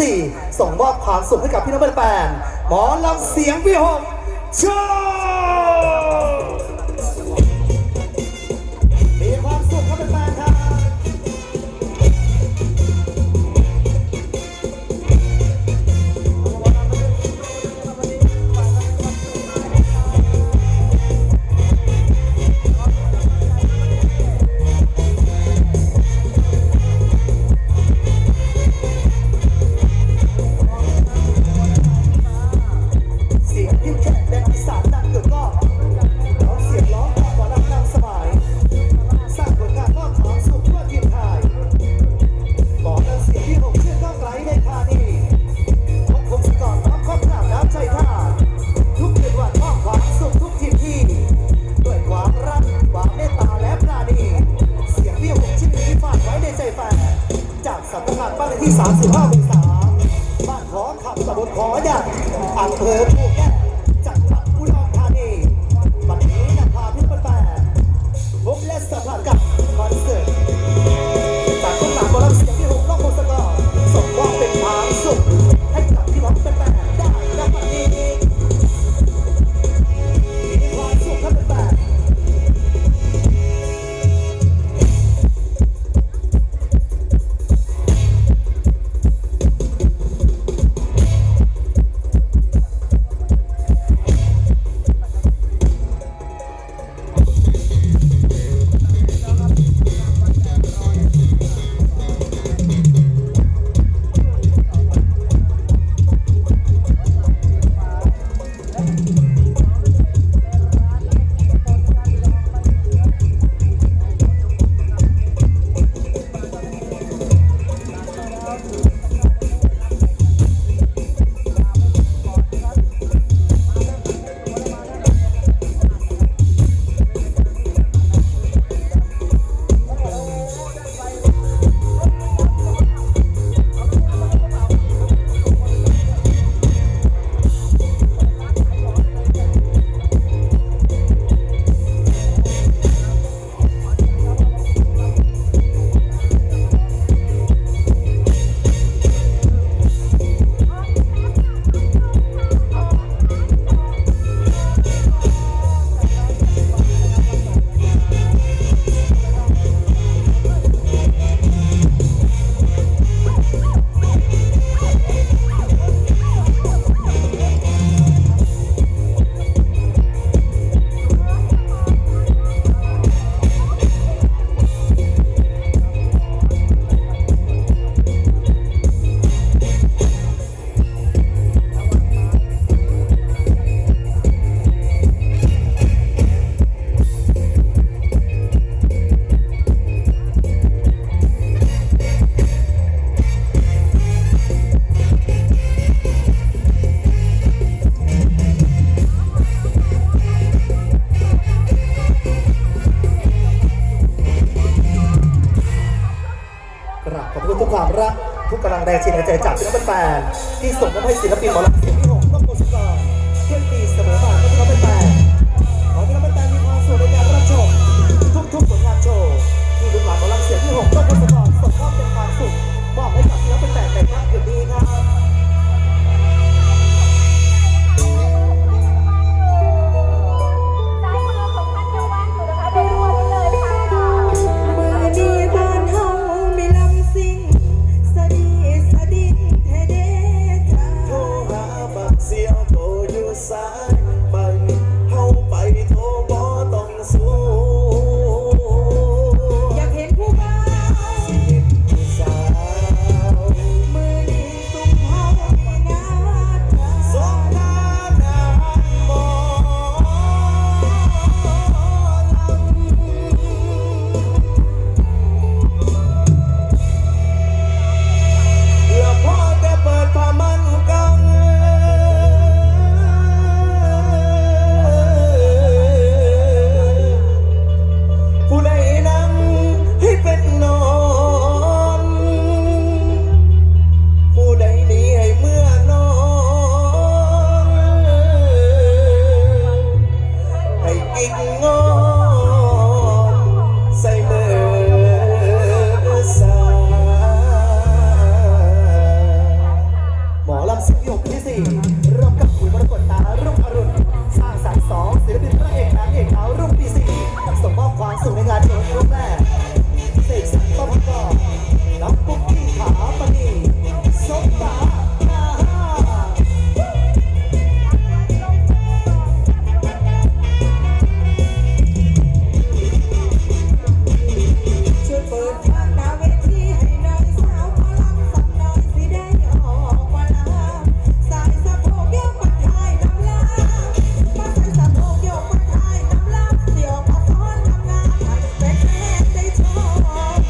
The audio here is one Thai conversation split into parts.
ส่ส่งมอบความสุขให้กับพี่น้องแฟนหมอลำเสียงพี่หกเชิญ แฟนที่ส่งมาให้ศิลปินหมอลำเสียงที่หกต้องกุศลเพื่อตีเสมอมาก็เป็นแฟนขอที่เราเป็นแฟนมีความสุขในการรับชมทุกๆผลงานโชว์ที่ดูหลังหมอลำเสียงที่หกต้องกุร์ส่งมอบเป็นความสุขมอบให้กับ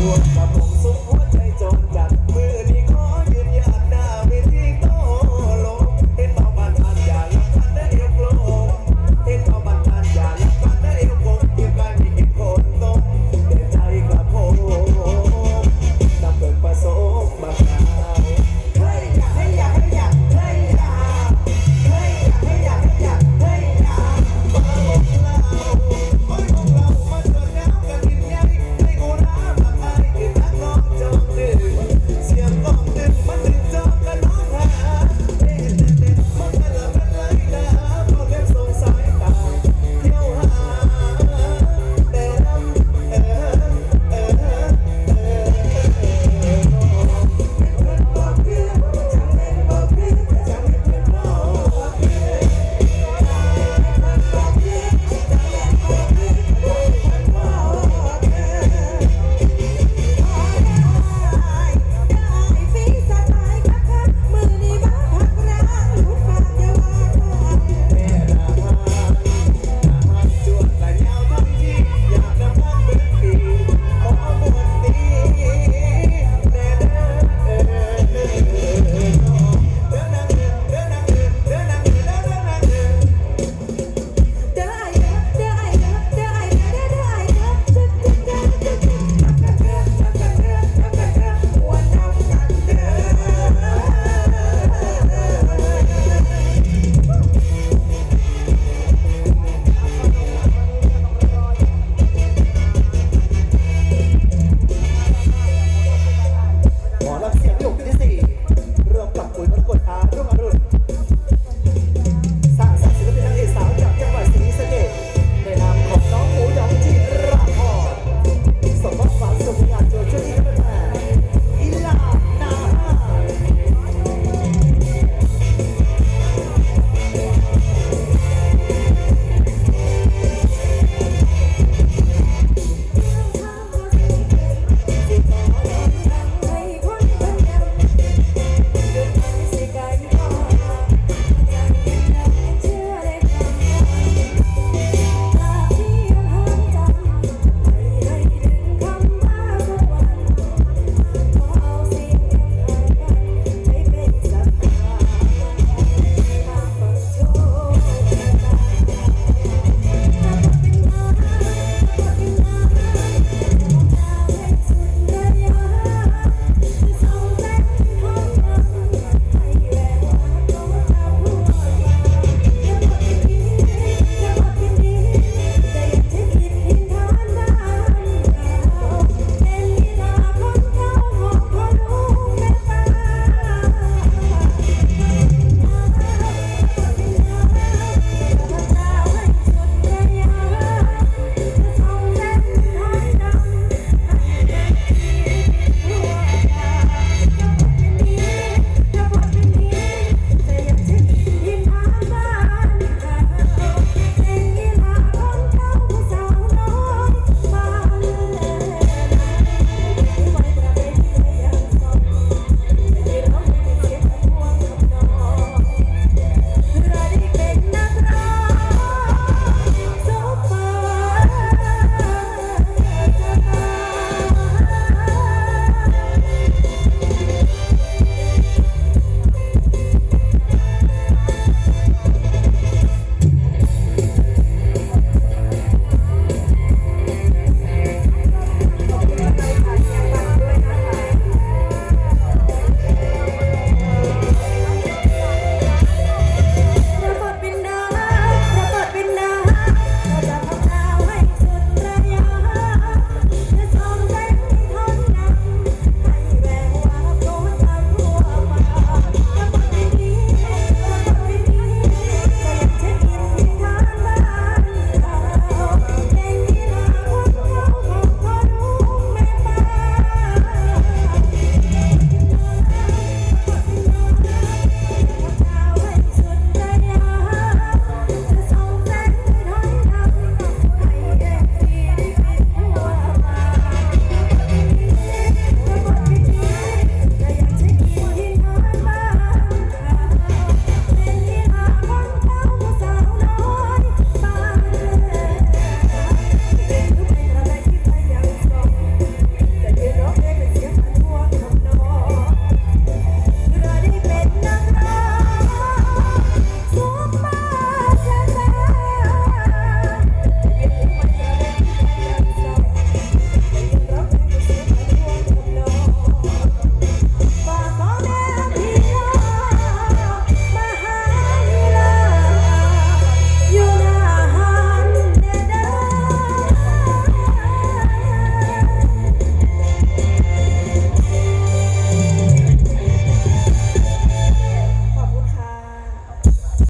for